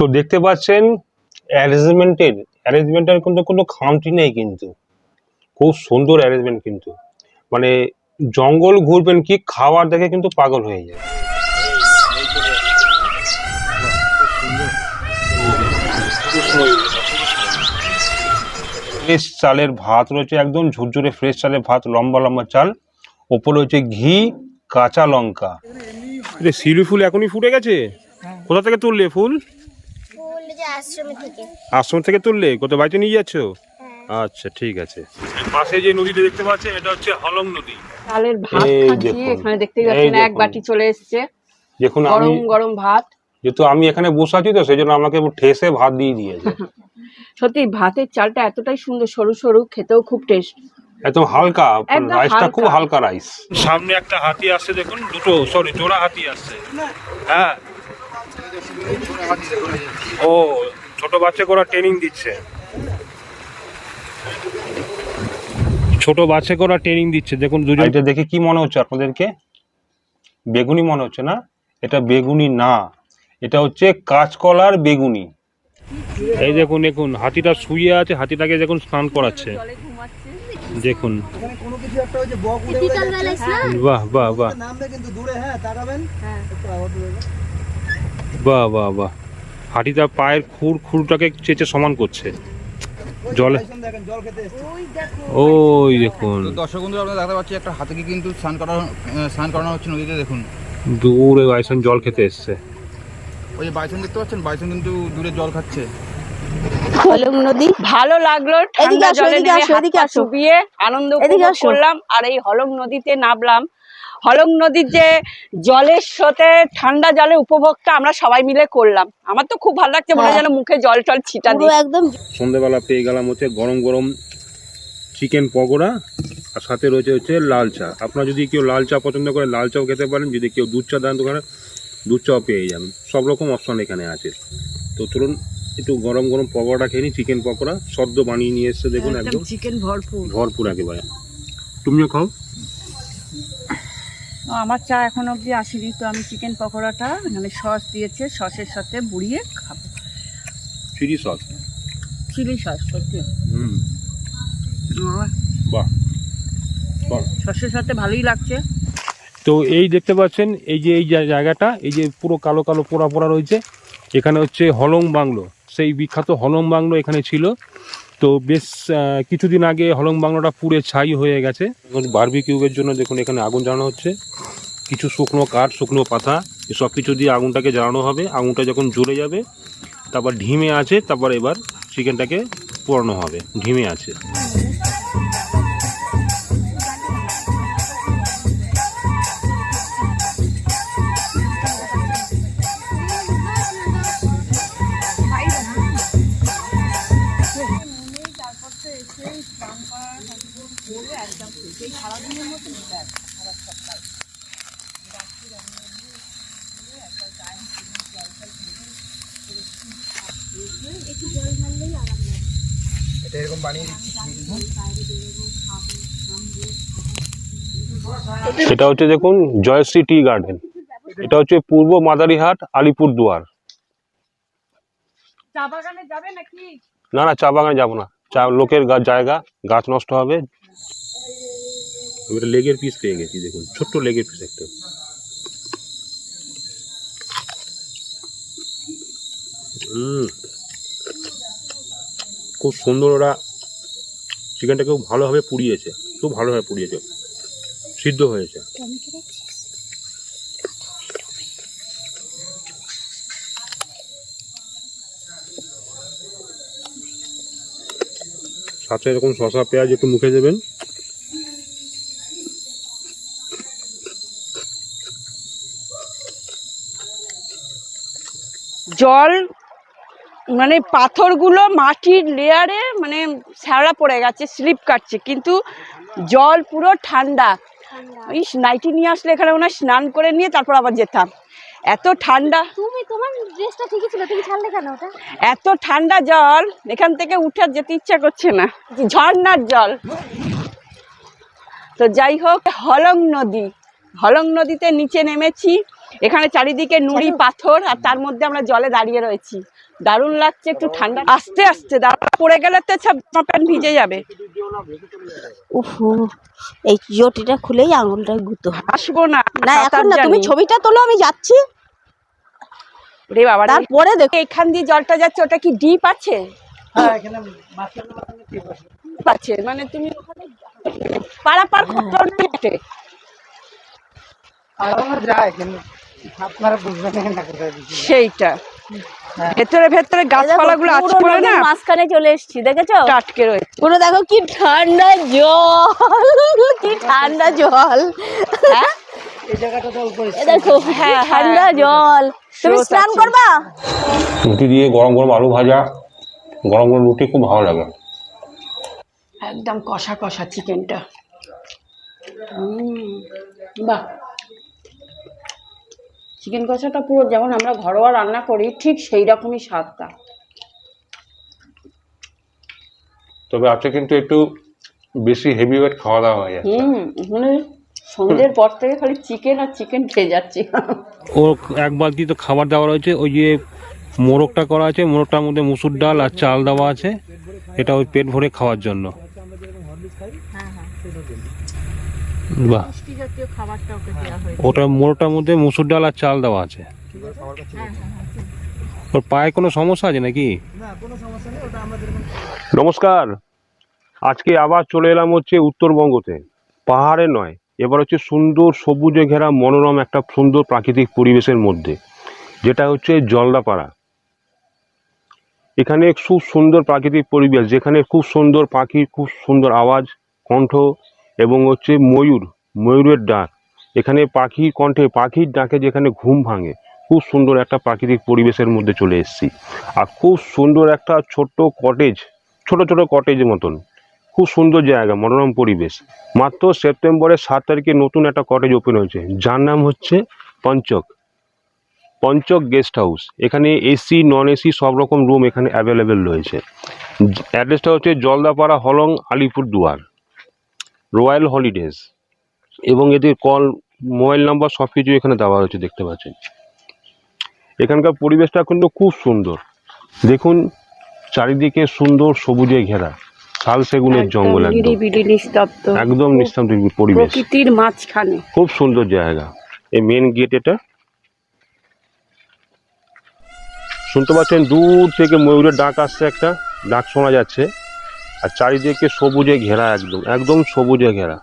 তো দেখতে পাচ্ছেন অ্যারেঞ্জমেন্টের অ্যারেঞ্জমেন্টের কিন্তু কোনো খামতি নেই কিন্তু। খুব সুন্দর অ্যারেঞ্জমেন্ট কিন্তু। মানে জঙ্গল ঘুরবেন কি খাওয়ার দেখে কিন্তু পাগল হয়ে যায় ফ্রেশ চালের ভাত রয়েছে একদম ঝুরঝুরে ফ্রেশ চালের ভাত লম্বা লম্বা চাল। ওপর রয়েছে ঘি কাঁচা লঙ্কা। রে শিউলি ফুল এখনই ফুটে গেছে? কোথা থেকে তুললে ফুল? আশ্রমে থেকে। তুললে? কোথাও বাড়িতে নিয়ে যাচ্ছ? হ্যাঁ। আচ্ছা ঠিক আছে। পাশে যে নদীটা দেখতে পাচ্ছেন এটা হচ্ছে হলং নদী। চালের ভাত খাচ্ছি এখানে দেখতে পাচ্ছেন এক বাটি চলে এসছে। দেখুন আমি গরম গরম ভাত। যেহেতু আমি এখানে বসে আছি তো সেই জন্য আমাকে ঠেসে ভাত দিয়ে দিয়েছে। সত্যি ভাতের চালটা এতটাই সুন্দর সরু সরু খেতেও খুব টেস্ট একদম হালকা রাইসটা খুব হালকা। হালকা রাইস সামনে একটা হাতি আসছে দেখুন দুটো সরি জোড়া হাতি আসছে। হ্যাঁ ও ছোট বাচ্চা করা ট্রেনিং দিচ্ছে। ছোট বাচ্চা করা ট্রেনিং দিচ্ছে। দেখুন দুজন এটা দেখে কি মনে হচ্ছে আপনাদেরকে? বেগুনি মনে হচ্ছে না? এটা বেগুনি না। এটা হচ্ছে কাঁচকলার বেগুনি। এই দেখুন দেখুন হাতিটা শুয়ে আছে হাতিটাকে দেখুন স্নান করাচ্ছে। দেখুন। এখানে কোনো কিছু একটা ওই যে বক উড়ে উড়ে বিকাল যাচ্ছে। বেলা স্নান বাহ বাহ বাহ বাহ বাহ বাহ। হাতিটা পায়ের খুর খুরটাকে চেচে সমান করছে। জলে বাইসন দেখেন। জল খেতে এসছে ওই দেখুন দর্শক বন্ধুরা আপনারা দেখতে পাচ্ছি একটা হাতিকে কিন্তু স্নান করা স্নান করানো হচ্ছে নদীতে দেখুন। দূরে বাইসন জল খেতে এসছে। ওই যে বাইসন দেখতে পাচ্ছেন? বাইসন কিন্তু দূরে জল খাচ্ছে। হলং নদী। ভালো লাগল এদিকে ঠান্ডা জলে নেমে হাত পা আনন্দ। করলাম আর এই হলম নদীতে নামলাম। হলং নদীর যে জলের সাথে ঠান্ডা জলে উপভোগটা আমরা সবাই মিলে করলাম। আমার তো খুব ভালো লাগছে মনে হ্যাঁ। যেন মুখে জল টল ছিটা দিই একদম সন্ধ্যেবেলা পেয়ে গেলাম হচ্ছে গরম গরম চিকেন পকোড়া আর সাথে রয়েছে হচ্ছে লাল চা। আপনারা যদি কেউ লাল চা পছন্দ করে লাল চাও খেতে পারেন। যদি কেউ দুধ চা দেন দোকানে দুধ চাও পেয়ে যাবেন। সব রকম অপশন এখানে আছে। তো চলুন একটু গরম গরম পকোড়া খেয়ে নিই চিকেন পকোড়া। সদ্য বানিয়ে নিয়ে এসছে দেখুন একদম চিকেন ভরপুর। ভরপুর একেবারে। তুমিও খাও। আমার চা এখন অবধি আসেনি তো আমি চিকেন পকোড়াটা মানে সস দিয়েছে সসের সাথে বুড়িয়ে খাব। চিলি সস চিলি সস সত্যি। হুম। বাহ। বাহ। সসের সাথে ভালোই লাগছে। তো এই দেখতে পাচ্ছেন এই যে এই জায়গাটা এই যে পুরো কালো কালো পোড়া পোড়া রয়েছে এখানে হচ্ছে হলং বাংলো। সেই বিখ্যাত হলং বাংলো এখানে ছিল। তো বেশ কিছুদিন আগে হলং বাংলাটা পুড়ে ছাই হয়ে গেছে। বারবিকিউবের জন্য দেখুন, এখানে আগুন জ্বালানো হচ্ছে। কিছু শুকনো কাঠ, শুকনো পাতা এসব কিছু দিয়ে আগুনটাকে জ্বালানো হবে। আগুনটা যখন জ্বলে যাবে, তারপর ঢিমে আছে, তারপর এবার চিকেনটাকে পোড়ানো হবে। ঢিমে আছে। এটা হচ্ছে দেখুন জয়শ্রী টি গার্ডেন। এটা হচ্ছে পূর্ব মাদারিহাট আলিপুর দুয়ার চা বাগানে যাবে নাকি? না না চা বাগানে যাব না। চা লোকের জায়গা গাছ নষ্ট হবে। লেগের পিস পেয়ে গেছি দেখুন ছোট্ট লেগের পিস একটা। খুব সুন্দর ওরা চিকেনটা খুব ভালোভাবে পুড়িয়েছে খুব ভালোভাবে পুড়িয়েছে। সিদ্ধ হয়েছে। সাথে এরকম শসা, পেঁয়াজ একটু মুখে দেবেন। জল মানে পাথরগুলো মাটির লেয়ারে মানে শ্যাওড়া পড়ে গেছে স্লিপ কাটছে। কিন্তু জল পুরো ঠান্ডা। ওই নাইটি নিয়ে আসলে এখানে মনে স্নান করে নিয়ে তারপর আবার যেতাম। এত ঠান্ডা। তুমি তোমার ড্রেসটা ঠিকই ছিল তুমি ছাড়লে কেন ওটা? এত ঠান্ডা জল এখান থেকে উঠে যেতে ইচ্ছা করছে না। ঝর্ণার জল। তো যাই হোক হলং নদী। হলং নদীতে নিচে নেমেছি। এখানে চারিদিকে নুড়ি পাথর আর তার মধ্যে আমরা জলে দাঁড়িয়ে রয়েছি। দারুণ লাগছে একটু ঠান্ডা আস্তে আস্তে দাঁড়া পড়ে গেলে তো জামা প্যান্ট ভিজে যাবে। উফ এই জটিটা খুলেই আঙুলটা গুতো। আসব না না এখন না তুমি ছবিটা তোলো আমি যাচ্ছি। রে বাবা তারপরে দেখো। এখান দিয়ে জলটা যাচ্ছে ওটা কি ডিপ আছে? হ্যাঁ আছে। মানে তুমি ওখানে পারাপার করতে। আলাদা যায় কিন্তু আপনারা বুঝবেন না কোথায় সেইটা। ভেতরে ভেতরে গাছপালাগুলো না? মাঝখানে চলে এসেছি দেখেছ? টাটকে রয়েছে। পুরো দেখো কি ঠান্ডা জল কি ঠান্ডা জল। হ্যাঁ? এই জায়গাটা তো উপরে এ দেখো হ্যাঁ, ঠান্ডা হ্যাঁ। জল। তুমি স্নান করবা? রুটি দিয়ে গরম গরম আলু ভাজা গরম গরম রুটি খুব ভালো লাগে। একদম কষা কষা চিকেনটা। বাহ। চিকেন কষাটা পুরো যেমন আমরা ঘরোয়া রান্না করি ঠিক সেই রকমই স্বাদটা। তবে আজকে কিন্তু একটু বেশি হেভি ওয়েট খাওয়া দাওয়া হয়ে যাচ্ছে। হুম মানে সন্ধ্যের পর থেকে খালি চিকেন আর চিকেন খেয়ে যাচ্ছি। ও এক বালতি তো খাবার দেওয়া রয়েছে ওই যে মোরগটা করা আছে মোরগটার মধ্যে মুসুর ডাল আর চাল দেওয়া আছে এটা ওই পেট ভরে খাওয়ার জন্য। বাহ। ওটা মোরগটার মধ্যে মুসুর ডাল আর চাল দেওয়া আছে। ওর পায়ে কোনো সমস্যা আছে নাকি? না কোনো সমস্যা নেই ওটা আমরা যেরকম নমস্কার। আজকে আবার চলে এলাম হচ্ছে উত্তরবঙ্গতে। পাহাড়ে নয় এবার হচ্ছে সুন্দর সবুজে ঘেরা মনোরম একটা সুন্দর প্রাকৃতিক পরিবেশের মধ্যে যেটা হচ্ছে জলদাপাড়া। এখানে খুব সুন্দর প্রাকৃতিক পরিবেশ যেখানে খুব সুন্দর পাখি খুব সুন্দর আওয়াজ কণ্ঠ এবং হচ্ছে ময়ূর, ময়ূরের ডাক। এখানে পাখির কণ্ঠে, পাখির ডাকে যেখানে ঘুম ভাঙে, খুব সুন্দর একটা প্রাকৃতিক পরিবেশের মধ্যে চলে এসেছি। আর খুব সুন্দর একটা ছোট্ট কটেজ ছোট ছোট কটেজের মতন। খুব সুন্দর জায়গা, মনোরম পরিবেশ। মাত্র সেপ্টেম্বরের সাত তারিখে নতুন একটা কটেজ ওপেন হয়েছে। যার নাম হচ্ছে পঞ্চক। পঞ্চক গেস্ট হাউস এখানে এসি নন এসি সব রকম রুম এখানে অ্যাভেলেবেল রয়েছে। অ্যাড্রেসটা হচ্ছে জলদাপাড়া হলং আলিপুর দুয়ার রয়্যাল হলিডেজ এবং এদের কল মোবাইল নাম্বার সব কিছু এখানে দেওয়া হয়েছে দেখতে পাচ্ছেন। এখানকার পরিবেশটা কিন্তু খুব সুন্দর। দেখুন চারিদিকে সুন্দর সবুজে ঘেরা শাল সেগুনের জঙ্গল একদম। নিস্তব্ধ। পরিবেশ। প্রকৃতির মাঝখানে। খুব সুন্দর জায়গা। এই মেন গেট এটা। শুনতে পাচ্ছেন দূর থেকে ময়ূরের ডাক আসছে একটা ডাক শোনা যাচ্ছে। আর চারিদিকে সবুজে ঘেরা একদম একদম সবুজে ঘেরা।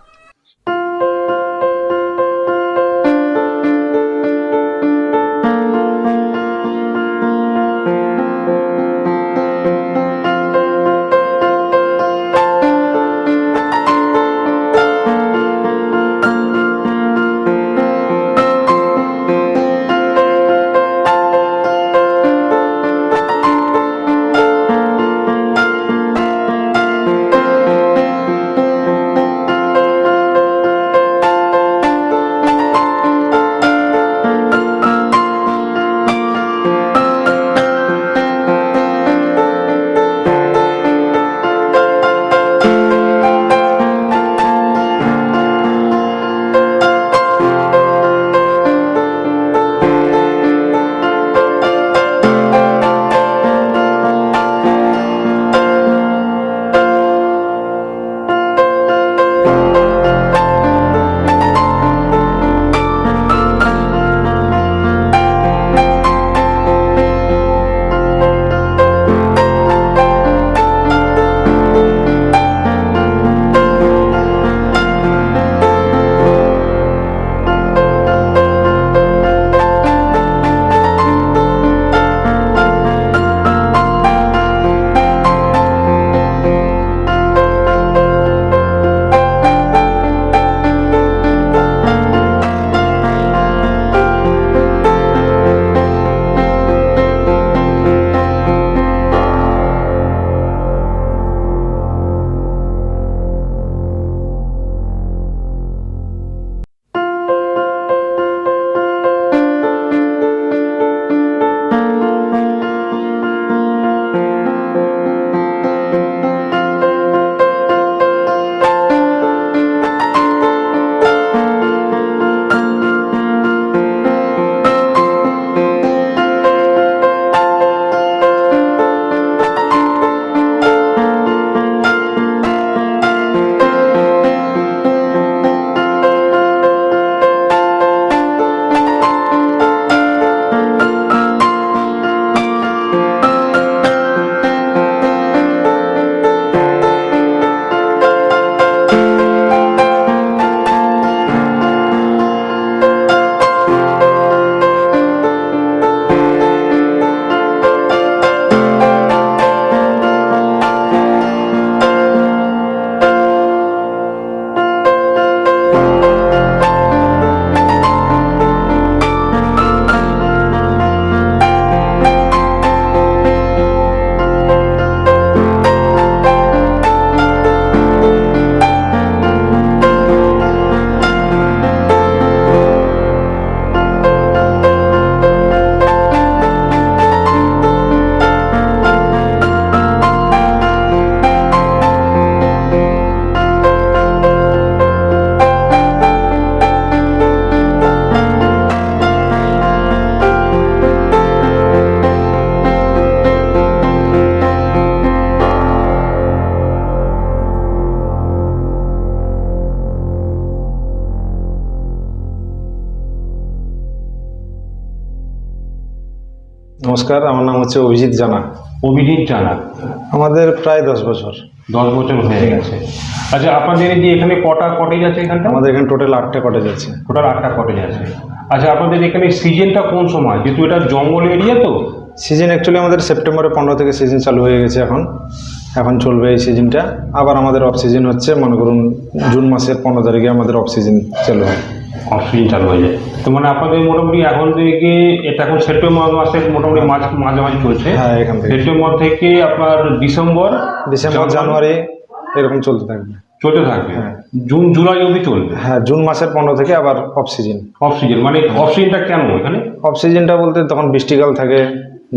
নমস্কার আমার নাম হচ্ছে অভিজিৎ জানা। অভিজিৎ জানা। আমাদের প্রায় দশ বছর। দশ বছর হয়ে গেছে। আচ্ছা আপনাদের যে এখানে কটা কটেজ আছে এখানটা আমাদের এখানে টোটাল আটটা কটেজ আছে। টোটাল আটটা কটেজ আছে। আচ্ছা আপনাদের এখানে সিজনটা কোন সময়? যেহেতু এটা জঙ্গল এরিয়া তো। সিজন অ্যাকচুয়ালি আমাদের সেপ্টেম্বরে পনেরো থেকে সিজন চালু হয়ে গেছে এখন। এখন চলবে এই সিজনটা আবার আমাদের অফ সিজন হচ্ছে মনে করুন জুন মাসের পনেরো তারিখে আমাদের অফ সিজন চালু হয়। অক্সিজেন চালু হয়ে যায়। তো মানে আপনাদের মোটামুটি এখন থেকে এটা এখন সেপ্টেম্বর মাসের মোটামুটি মাঝ মাঝামাঝি চলছে। হ্যাঁ এখান থেকে। সেপ্টেম্বর থেকে আপনার ডিসেম্বর ডিসেম্বর জানুয়ারি এরকম চলতে থাকবে। চলতে থাকবে। হ্যাঁ। জুন জুলাই অবধি চলবে। হ্যাঁ জুন মাসের পনেরো থেকে আবার অফ সিজন অফ সিজন মানে অফ সিজনটা কেন এখানে? অফ সিজনটা বলতে তখন বৃষ্টিকাল থাকে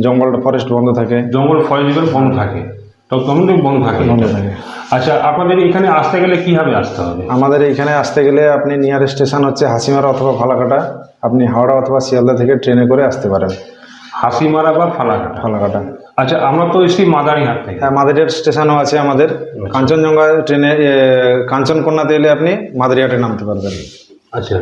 জঙ্গলটা ফরেস্ট বন্ধ থাকে। জঙ্গল ফরেস্ট বন্ধ থাকে। তখন বন্ধ থাকে। বন্ধ থাকে। আচ্ছা আপনাদের এখানে আসতে গেলে কীভাবে আসতে হবে? আমাদের এইখানে আসতে গেলে আপনি নিয়ার স্টেশন হচ্ছে হাসিমারা অথবা ফালাকাটা। আপনি হাওড়া অথবা শিয়ালদা থেকে ট্রেনে করে আসতে পারেন। হাসিমারা বা ফালাকাটা? ফালাকাটা। আচ্ছা আমরা তো এসেছি মাদারিহাট থেকে। হ্যাঁ মাদারিহাট স্টেশনও আছে আমাদের। কাঞ্চনজঙ্ঘা ট্রেনে কাঞ্চনকন্যাতে এলে আপনি মাদারিহাটে নামতে পারবেন। আচ্ছা।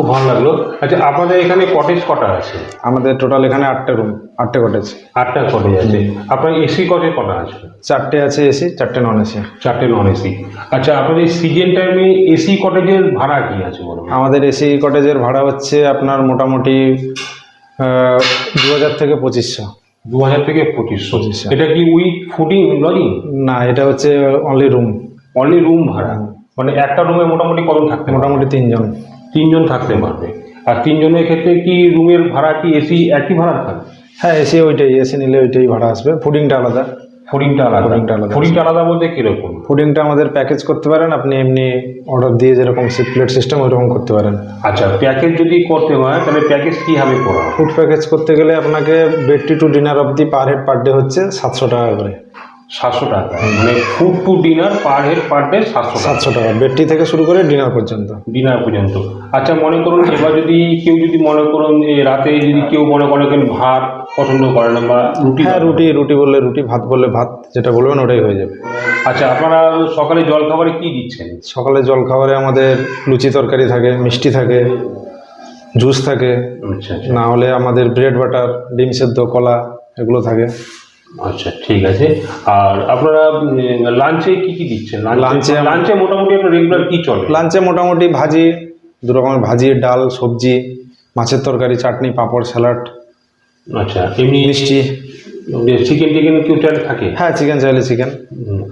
খুব ভালো লাগল। আচ্ছা আপনাদের এখানে কটেজ কটা আছে? আমাদের টোটাল এখানে আটটা রুম আটটা কটেজ আটটা কটেজ আছে। আপনার এসি কটেজ কটা আছে? চারটে আছে এসি চারটে নন এসি চারটে নন এসি আচ্ছা আপনাদের সিজন টাইমে এসি কটেজের ভাড়া কি আছে বলুন? আমাদের এসি কটেজের ভাড়া হচ্ছে আপনার মোটামুটি দু হাজার থেকে পঁচিশশো। দু হাজার থেকে পঁচিশশো। 2500 এটা কি উইথ ফুডিং লজিং না এটা হচ্ছে অনলি রুম অনলি রুম ভাড়া। মানে একটা রুমে মোটামুটি কত থাকতে মোটামুটি তিনজন। তিনজন থাকতে পারবে। আর তিনজনের ক্ষেত্রে কি রুমের ভাড়া কি এসি একই ভাড়া থাকবে? হ্যাঁ এসি ওইটাই এসি নিলে ওইটাই ভাড়া আসবে। ফুডিংটা আলাদা। ফুডিংটা আলাদা। Fooding-টা আলাদা। ফুডিংটা আলাদা বলতে কীরকম? ফুডিংটা আমাদের প্যাকেজ করতে পারেন আপনি এমনি অর্ডার দিয়ে যেরকম প্লেট সিস্টেম ওইরকম করতে পারেন। আচ্ছা প্যাকেজ যদি করতে হয় তাহলে প্যাকেজ কীভাবে করা? ফুড প্যাকেজ করতে গেলে আপনাকে বেডটি টু ডিনার অবধি পার হেড পার ডে হচ্ছে সাতশো টাকা করে। সাতশো টাকা। মানে food to dinner per head per day সাতশো সাতশো টাকা। বেডটি থেকে শুরু করে ডিনার পর্যন্ত। ডিনার পর্যন্ত। আচ্ছা মনে করুন এবার যদি কেউ যদি মনে করুন যে রাতে যদি কেউ মনে করেন ভাত পছন্দ করে না বা রুটি হ্যাঁ রুটি রুটি বললে রুটি ভাত বললে ভাত যেটা বলবেন ওটাই হয়ে যাবে। আচ্ছা আপনারা সকালে জল খাবারে কি দিচ্ছেন? সকালে জল খাবারে আমাদের লুচি তরকারি থাকে মিষ্টি থাকে জুস থাকে। আচ্ছা আচ্ছা। না হলে আমাদের ব্রেড বাটার ডিম সেদ্ধ কলা এগুলো থাকে। আচ্ছা ঠিক আছে। আর আপনারা লাঞ্চে কি কি দিচ্ছেন? Lunch-এ লাঞ্চে মোটামুটি আপনার রেগুলার কি চলে? লাঞ্চে মোটামুটি ভাজি দু রকমের ভাজি ডাল সবজি মাছের তরকারি চাটনি পাঁপড় স্যালাড। আচ্ছা এমনি মিষ্টি। চিকেন টিকেন কেউ চাইলে থাকে? হ্যাঁ চিকেন চাইলে চিকেন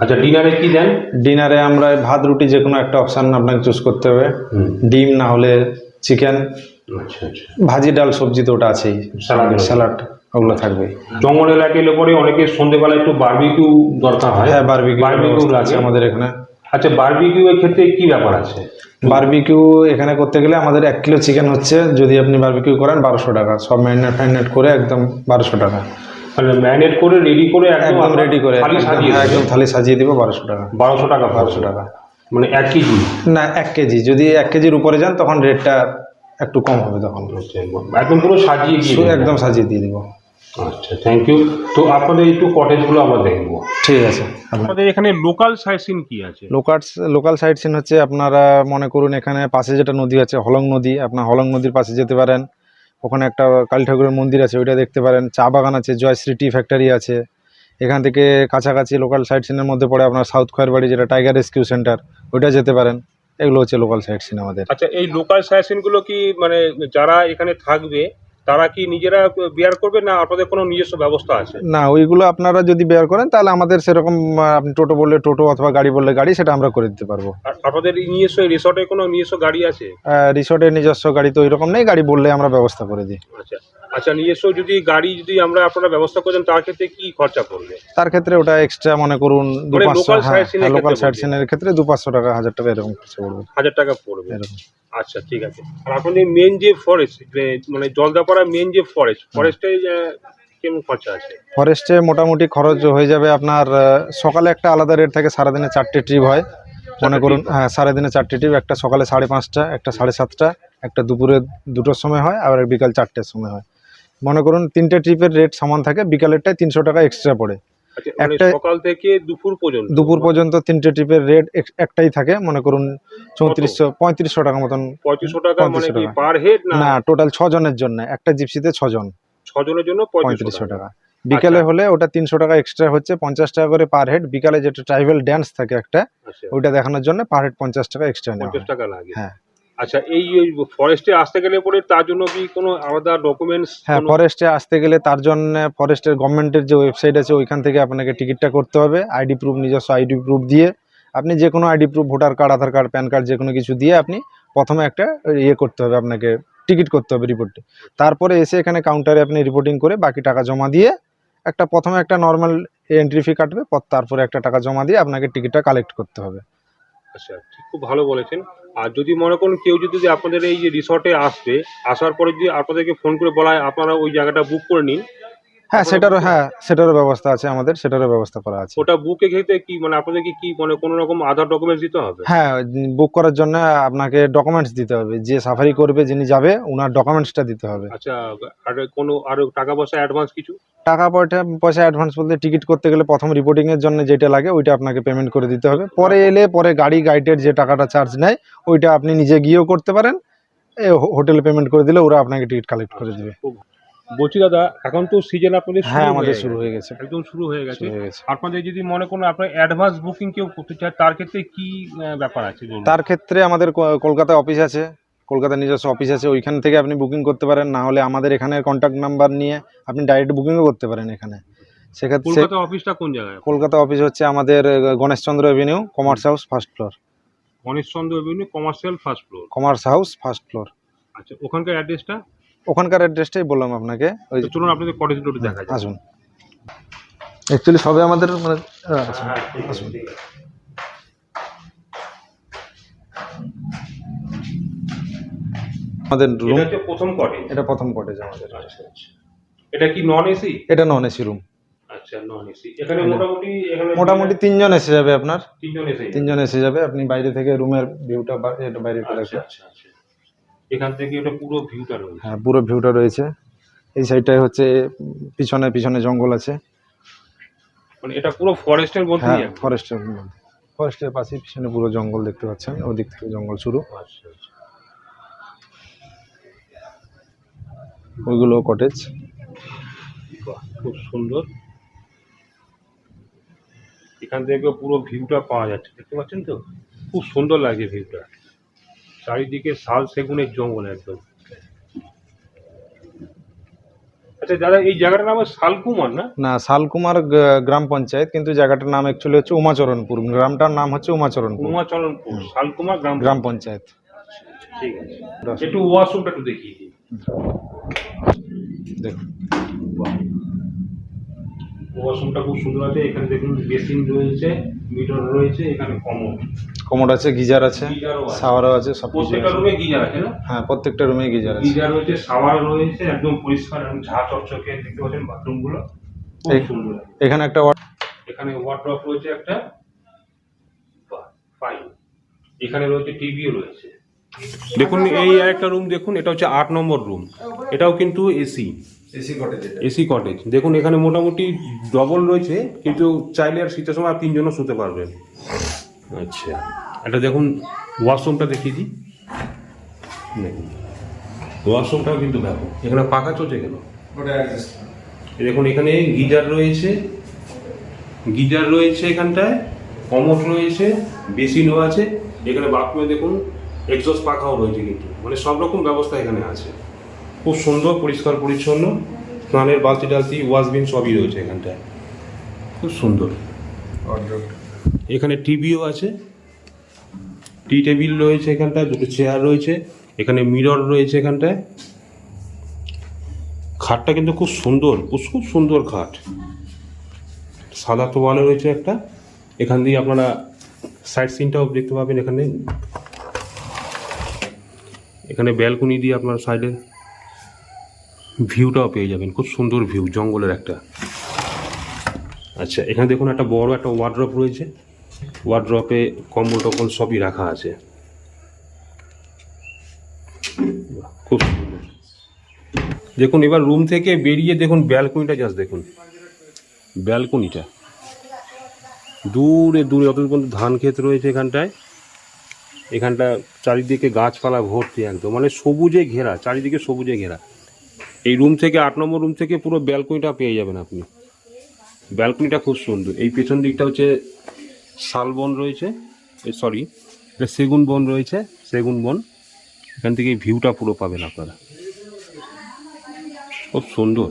আচ্ছা ডিনারে কি দেন? ডিনারে আমরা ভাত রুটি যে কোনো একটা অপশান আপনাকে চুজ করতে হবে। ডিম না হলে চিকেন আচ্ছা আচ্ছা। ভাজি ডাল সবজি তো ওটা আছেই। রয়েছে। স্যালাড। ওগুলো থাকবে। জঙ্গল এলাকা এলে পরে অনেকে সন্ধ্যেবেলা একটু বার্বিকিউ দরকার হয়। হ্যাঁ বারবিকিউ বারবিকিউ আছে আমাদের এখানে। আচ্ছা বার্বিকিউ এর ক্ষেত্রে কি ব্যাপার আছে? বার্বিকিউ এখানে করতে গেলে আমাদের এক কিলো চিকেন হচ্ছে যদি আপনি বার্বিকিউ করেন বারোশো টাকা। সব ম্যারিনেট ফ্যারিনেট করে একদম বারোশো টাকা। মানে ম্যারিনেট করে রেডি করে একদম রেডি করে একদম- থালি সাজিয়ে দিব বারোশো টাকা। বারোশো টাকা বারোশো টাকা। মানে এক কেজি না এক কেজি যদি এক কেজির উপরে যান তখন রেটটা একটু কম হবে তখন। একদম পুরো সাজিয়ে দিয়ে একদম সাজিয়ে দিয়ে দিব। আচ্ছা থ্যাংক ইউ তো আপনাদের একটু কটেজগুলো আমরা দেখব ঠিক আছে। আপনার আমাদের এখানে লোকাল সাইসিন কি আছে? লোকাল লোকাল সাইট সিন হচ্ছে আপনারা মনে করুন এখানে পাশে যেটা নদী আছে হলং নদী। আপনার হলং নদীর পাশে যেতে পারেন। ওখানে একটা কালী ঠাকুরের মন্দির আছে ওইটা দেখতে পারেন। চা বাগান আছে জয়শ্রী টি ফ্যাক্টরি আছে। এখান থেকে কাছাকাছি লোকাল সাইট সিনের মধ্যে পড়ে আপনার সাউথ খয়েরবাড়ি যেটা টাইগার রেস্কিউ সেন্টার ওইটা যেতে পারেন। এগুলো হচ্ছে লোকাল সাইট সিন আমাদের। আচ্ছা এই লোকাল সাইসিন সিনগুলো কি মানে যারা এখানে থাকবে তারা কি নিজেরা বিয়ার করবে না আপনাদের কোনো নিজস্ব ব্যবস্থা আছে? না ওইগুলো আপনারা যদি বের করেন তাহলে আমাদের সেরকম আপনি টোটো বললে টোটো অথবা গাড়ি বললে গাড়ি সেটা আমরা করে দিতে পারব। আপনাদের নিজস্ব রিসর্টে কোনো নিজস্ব গাড়ি আছে? রিসোর্টের নিজস্ব গাড়ি তো ওইরকম নেই গাড়ি বললে আমরা ব্যবস্থা করে দিই। আচ্ছা আচ্ছা নিজস্ব যদি গাড়ি যদি আমরা আপনারা ব্যবস্থা করেন তার ক্ষেত্রে কি খরচা পড়বে? তার ক্ষেত্রে ওটা এক্সট্রা মনে করুন দু মানে পাঁচশো লোকাল সাইট সিনের ক্ষেত্রে দু পাঁচশো টাকা হাজার টাকা এরকম খরচা পড়বে। হাজার টাকা পড়বে। এরকম। আচ্ছা ঠিক আছে। আর আপনাদের মেন যে ফরেস্ট মানে জলদাপাড়া মেন যে ফরেস্ট ফরেস্টে কেমন খরচা আছে? ফরেস্টে মোটামুটি খরচ হয়ে যাবে আপনার সকালে একটা আলাদা রেট থাকে সারাদিনে চারটে ট্রিপ হয়। মনে করুন হ্যাঁ সারাদিনে চারটে ট্রিপ একটা সকালে সাড়ে পাঁচটা একটা সাড়ে সাতটা একটা দুপুরে দুটোর সময় হয় আবার বিকাল চারটের সময় হয়। মনে করুন তিনটে ট্রিপের রেট সমান থাকে বিকালেরটায় তিনশো টাকা এক্সট্রা পড়ে। একটা- সকাল থেকে দুপুর পর্যন্ত? দুপুর পর্যন্ত তিনটে ট্রিপের রেট একটাই থাকে মনে করুন চৌত্রিশশো পঁয়ত্রিশশো টাকা মতন। পঁয়ত্রিশশো টাকা মানে কি পার হেড না? টোটাল ছজনের জন্য একটা জিপসিতে ছজন। ছজনের জন্য পঁয়ত্রিশশো টাকা। বিকালে হলে ওটা তিনশো টাকা এক্সট্রা হচ্ছে পঞ্চাশ টাকা করে পার হেড বিকালে যেটা ট্রাইবাল ড্যান্স থাকে একটা আচ্ছা। ওইটা দেখানোর জন্য পার হেড পঞ্চাশ টাকা এক্সট্রা নেওয়া। টাকা লাগে। হ্যাঁ। আচ্ছা এই ফরেস্টে আসতে গেলে পরে তার জন্য কি কোনো আলাদা ডকুমেন্টস হ্যাঁ ফরেস্টে আসতে গেলে তার জন্য ফরেস্টের গভর্নমেন্টের যে ওয়েবসাইট আছে ওইখান থেকে আপনাকে টিকিটটা করতে হবে। আইডি প্রুফ নিজস্ব আইডি প্রুফ দিয়ে আপনি যে কোনো ID proof voter card Aadhaar card PAN card যে কোনো কিছু দিয়ে আপনি প্রথমে একটা ইয়ে করতে হবে আপনাকে টিকিট করতে হবে রিপোর্টে তারপরে এসে এখানে কাউন্টারে আপনি রিপোর্টিং করে বাকি টাকা জমা দিয়ে একটা প্রথমে একটা নর্মাল এন্ট্রি ফি কাটবে পর তারপরে একটা টাকা জমা দিয়ে আপনাকে টিকিটটা কালেক্ট করতে হবে। আচ্ছা খুব ভালো বলেছেন। আর যদি মনে করুন কেউ যদি আপনাদের এই যে রিসর্টে আসবে আসার পরে যদি আপনাদেরকে ফোন করে বলা হয় আপনারা ওই জায়গাটা বুক করে নিন। হ্যাঁ সেটারও হ্যাঁ সেটারও ব্যবস্থা আছে আমাদের সেটারও ব্যবস্থা করা আছে। ওটা বুকে খেতে কি মানে আপনাদেরকে কি মানে কোনো রকম আধার ডকুমেন্টস দিতে হবে? হ্যাঁ বুক করার জন্য আপনাকে ডকুমেন্টস দিতে হবে। যে সাফারি করবে যিনি যাবে ওনার ডকুমেন্টসটা দিতে হবে। আচ্ছা আর কোনো আর টাকা পয়সা অ্যাডভান্স কিছু? টাকা পয়সা পয়সা অ্যাডভান্স বলতে টিকিট করতে গেলে প্রথম রিপোর্টিংয়ের জন্য যেটা লাগে ওইটা আপনাকে পেমেন্ট করে দিতে হবে। পরে এলে পরে গাড়ি গাইডের যে টাকাটা চার্জ নেয় ওইটা আপনি নিজে গিয়েও করতে পারেন। হোটেলে পেমেন্ট করে দিলে ওরা আপনাকে টিকিট কালেক্ট করে দেবে। বলছি দাদা এখন তো সিজন আপনাদের হ্যাঁ আমাদের শুরু হয়ে গেছে। একদম শুরু হয়ে গেছে। আপনাদের যদি মনে করুন আপনার অ্যাডভান্স বুকিং কেউ করতে চায় তার ক্ষেত্রে কি ব্যাপার আছে তার ক্ষেত্রে আমাদের কলকাতায় অফিস আছে। কলকাতা নিজস্ব অফিস আছে ওইখান থেকে আপনি বুকিং করতে পারেন না হলে আমাদের এখানে কন্ট্যাক্ট নাম্বার নিয়ে আপনি ডাইরেক্ট বুকিংও করতে পারেন এখানে। সেক্ষেত্রে কলকাতা অফিসটা কোন জায়গায়? কলকাতা অফিস হচ্ছে আমাদের Ganeshchandra avenue commerce house first floor Ganeshchandra avenue commercial first floor commerce house first floor আচ্ছা ওখানকার অ্যাড্রেসটা ওখানকার অ্যাড্রেসটাই বললাম আপনাকে ওই চলুন আপনাদের কটেজ রোডে দেখা আসুন। অ্যাকচুয়ালি সবে আমাদের মানে আচ্ছা, আসুন। আমাদের এটা রুম হচ্ছে প্রথম কটেজ এটা প্রথম কটেজ আমাদের। আচ্ছা আচ্ছা। এটা কি নন এসি এটা নন এসি রুম আচ্ছা নন এসি এখানে মোটামুটি এখানে মোটামুটি তিনজন এসে যাবে আপনার। তিনজন এসে তিনজন এসে যাবে। আপনি বাইরে থেকে রুমের ভিউটা এটা বাইরে করে আচ্ছা আচ্ছা আচ্ছা। এখান থেকে এটা পুরো ভিউটা রয়েছে। হ্যাঁ পুরো ভিউটা রয়েছে। এই সাইডটায় হচ্ছে পিছনে পিছনে জঙ্গল আছে। মানে এটা পুরো ফরেস্টের মধ্যে হ্যাঁ ফরেস্টের ফরেস্টের পাশে পিছনে পুরো জঙ্গল দেখতে পাচ্ছেন। ওদিক থেকে জঙ্গল শুরু। আচ্ছা আচ্ছা। ওইগুলো কটেজ খুব সুন্দর। এখান থেকে পুরো ভিউটা পাওয়া যাচ্ছে দেখতে পাচ্ছেন তো? খুব সুন্দর লাগছে ভিউটা চারিদিকে শাল সেগুনের জঙ্গল একদম। আচ্ছা দাদা এই জায়গাটার নাম শালকুমার না? না শালকুমার গ্রাম পঞ্চায়েত কিন্তু জায়গাটার নাম অ্যাকচুয়ালি হচ্ছে উমাচরণপুর। গ্রামটার নাম হচ্ছে উমাচরণপুর। উমাচরণপুর শালকুমার গ্রাম গ্রাম পঞ্চায়েত। ঠিক আছে। একটু ওয়াশরুমটা একটু দেখিয়ে দিই। দেখুন। ওয়াশরুমটা খুব সুন্দর আছে। এখানে দেখুন বেসিন রয়েছে মিটার রয়েছে এখানে কমোড। আছে গিজার আছে শাওয়ারও আছে। সব প্রত্যেকটা রুমে গিজার আছে না? হ্যাঁ প্রত্যেকটা রুমে গিজার আছে। গিজার রয়েছে শাওয়ার রয়েছে একদম পরিষ্কার এবং ঝা চকচকে দেখতে পাচ্ছেন বাথরুমগুলো। খুব সুন্দর এখানে একটা এখানে ওয়ার্ড্রপ রয়েছে একটা ফাইন এখানে রয়েছে টিভিও রয়েছে। দেখুন এই একটা রুম দেখুন এটা হচ্ছে আট নম্বর রুম এটাও কিন্তু এসি এসি কটেজ দেখুন এখানে মোটামুটি ডবল রয়েছে কিন্তু চাইলে আর শীতের সময় আর তিনজনও শুতে পারবেন আচ্ছা। এটা দেখুন ওয়াশরুমটা দেখিয়ে দিই। দেখুন। ওয়াশরুমটাও কিন্তু ব্যাপক এখানে পাখা চলছে কেন? দেখুন এখানে গিজার রয়েছে। গিজার রয়েছে এখানটায় কমোড রয়েছে বেসিনও আছে। এখানে বাথরুমে দেখুন এক্সস্ট পাখাও রয়েছে কিন্তু। মানে সব রকম ব্যবস্থা এখানে আছে। খুব সুন্দর, পরিষ্কার, পরিচ্ছন্ন। স্নানের বালতি টালতি ওয়াশবিন সবই রয়েছে এখানটায়। খুব সুন্দর। এখানে টিভিও আছে। টি টেবিল রয়েছে এখানটায়, দুটো চেয়ার রয়েছে। এখানে মিরর রয়েছে এখানটায়। খাটটা কিন্তু খুব সুন্দর, খুব- সুন্দর খাট। সাদা তোয়ালে রয়েছে একটা। এখান দিয়ে আপনারা সাইড সিনটাও দেখতে পাবেন এখানে। এখানে ব্যালকনি দিয়ে আপনার সাইডে ভিউটাও পেয়ে যাবেন। খুব সুন্দর ভিউ জঙ্গলের একটা। আচ্ছা এখানে দেখুন একটা বড় একটা ওয়ার্ড্রপ রয়েছে। ওয়ার্ড্রপে কম্বল টম্বল সবই রাখা আছে। খুব সুন্দর। দেখুন, এবার রুম থেকে বেরিয়ে দেখুন ব্যালকনিটা জাস্ট দেখুন। ব্যালকনিটা দূরে দূরে অত ধান ক্ষেত রয়েছে এখানটায় এখানটা চারিদিকে গাছপালা ভর্তি একদম মানে সবুজে ঘেরা, চারিদিকে সবুজে ঘেরা। এই রুম থেকে, আট নম্বর রুম থেকে পুরো ব্যালকনিটা পেয়ে যাবেন আপনি। ব্যালকনিটা খুব সুন্দর। এই পেছন দিকটা হচ্ছে শালবন রয়েছে সরি এটা সেগুন বন রয়েছে, সেগুন বন। এখান থেকে ভিউটা পুরো পাবেন আপনারা। খুব সুন্দর।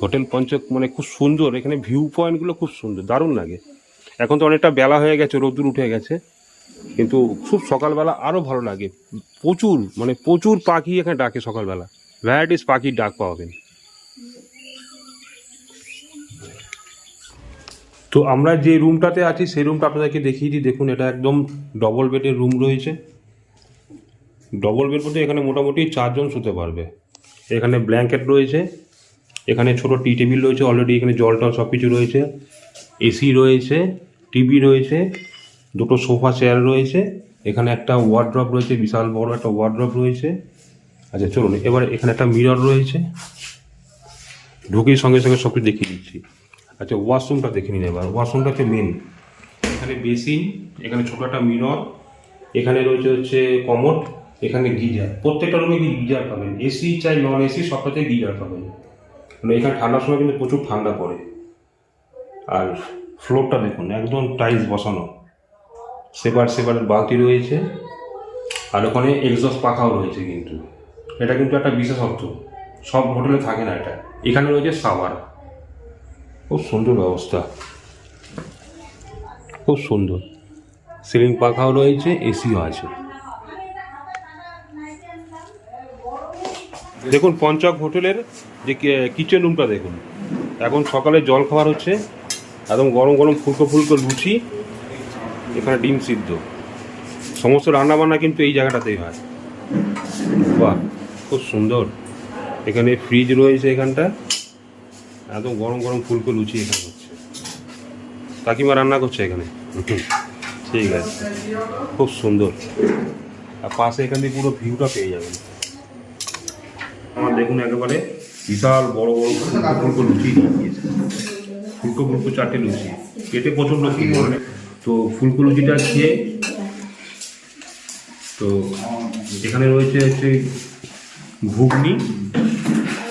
হোটেল পঞ্চক মানে খুব সুন্দর। এখানে ভিউ পয়েন্টগুলো খুব সুন্দর, দারুণ লাগে। এখন তো অনেকটা বেলা হয়ে গেছে, রোদ্দুর উঠে গেছে। কিন্তু খুব সকালবেলা আরও ভালো লাগে। প্রচুর মানে প্রচুর পাখি এখানে ডাকে সকালবেলা। ভ্যারাইটিস পাখির ডাক পাবেন তো আমরা যে রুমটাতে আছি, সেই রুমটা আপনাদেরকে দেখিয়ে দিই। দেখুন, এটা একদম ডবল বেডের রুম রয়েছে। ডবল বেড বলতে এখানে মোটামুটি চারজন শুতে পারবে। এখানে ব্ল্যাঙ্কেট রয়েছে। এখানে ছোট টি টেবিল রয়েছে। অলরেডি এখানে জল টল সব কিছু রয়েছে। এসি রয়েছে টিভি রয়েছে। দুটো সোফা চেয়ার রয়েছে, এখানে একটা ওয়ার্ড্রপ রয়েছে, বিশাল বড় একটা ওয়ার্ড্রপ রয়েছে। আচ্ছা চলুন, এবার এখানে একটা মিরর রয়েছে। ঢুকেই সঙ্গে সঙ্গে সব কিছু দেখিয়ে দিচ্ছি। আচ্ছা ওয়াশরুমটা দেখে নিন এবার। ওয়াশরুমটা হচ্ছে মেন এখানে বেসিন এখানে ছোটো একটা মিরর এখানে রয়েছে হচ্ছে কমোড, এখানে গিজার। প্রত্যেকটা রুমে গিজার পাবেন। এসি চাই নন এসি সবটাতে গিজার পাবেন। মানে এখানে ঠান্ডার সময় কিন্তু প্রচুর ঠান্ডা পড়ে। আর ফ্লোরটা দেখুন, একদম টাইলস বসানো। সেবার সেবারের বালতি রয়েছে, আর ওখানে এক্সস্ট পাখাও রয়েছে কিন্তু। এটা কিন্তু একটা বিশেষত্ব। সব হোটেলে থাকে না এটা। এখানে রয়েছে সাওয়ার খুব সুন্দর ব্যবস্থা। খুব সুন্দর। সিলিং পাখাও রয়েছে এসিও আছে। দেখুন, পঞ্চক হোটেলের যে কিচেন রুমটা দেখুন। এখন সকালে জল খাবার হচ্ছে, একদম গরম গরম ফুলকো ফুলকো লুচি। এখানে ডিম সিদ্ধ। সমস্ত রান্নাবান্না কিন্তু এই জায়গাটাতেই হয়। বাহ, খুব সুন্দর। এখানে ফ্রিজ রয়েছে এখানটা। একদম গরম গরম ফুলকো লুচি এখানে হচ্ছে। কাকিমা রান্না করছে এখানে। ঠিক আছে। খুব সুন্দর। আর পাশে এখান থেকে পুরো ভিউটা পেয়ে যাবেন। আমার দেখুন একেবারে বিশাল বড় বড় ফুলকো ফুলকো লুচি ফুলকো ফুলকো চারটে লুচি। পেটে প্রচণ্ড খিদে মানে তো ফুলকো লুচিটা খেয়ে তো এখানে রয়েছে হচ্ছে ঘুগনি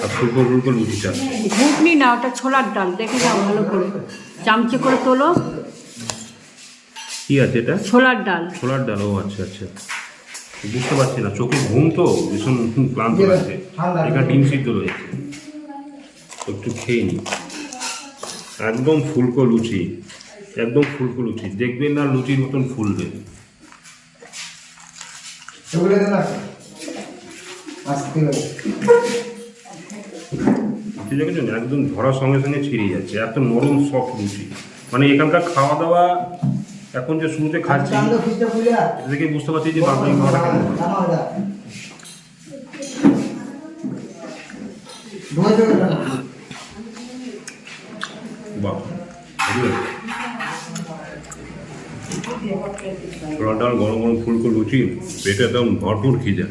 আর ফুলকো ফুলকো লুচিটা ঘুগনি না ওটা ছোলার ডাল দেখে যাও ভালো করে। চামচে করে তোলো। কি আছে এটা? ছোলার ডাল। ছোলার ডাল ও আচ্ছা আচ্ছা। বুঝতে পারছি না চোখে ঘুম তো ভীষণ ক্লান্ত লাগছে। এখানে ডিম সিদ্ধ রয়েছে। একটু খেয়ে নি। একদম ফুলকো লুচি। একদম ফুলকো লুচি দেখবেন না লুচির মতন ফুলবে। লুচি দেখেছেন একদম ধরার সঙ্গে সঙ্গে ছিঁড়ে যাচ্ছে। এত নরম সফট লুচি। মানে এখানকার খাওয়া দাওয়া এখন যে শুরুতে খাচ্ছি থেকে বুঝতে পারছি যে বাঙালি খাওয়াটা কেমন। বাহ ছোলার ডাল গরম গরম ফুলকো লুচি পেটে একদম ভরপুর খিদে।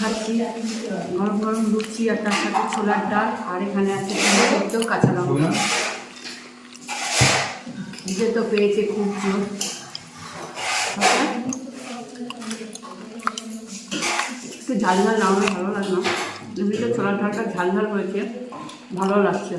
খাচ্ছি। গরম গরম লুচি আর তার সাথে ছোলার ডাল। আর এখানে আছে কাঁচা লঙ্কা। খিদে তো পেয়েছে খুব জোর। একটু ঝাল ঝাল না ভালো লাগে না। এমনিতে ছোলার ডালটা ঝাল ঝাল হয়েছে ভালো লাগছে।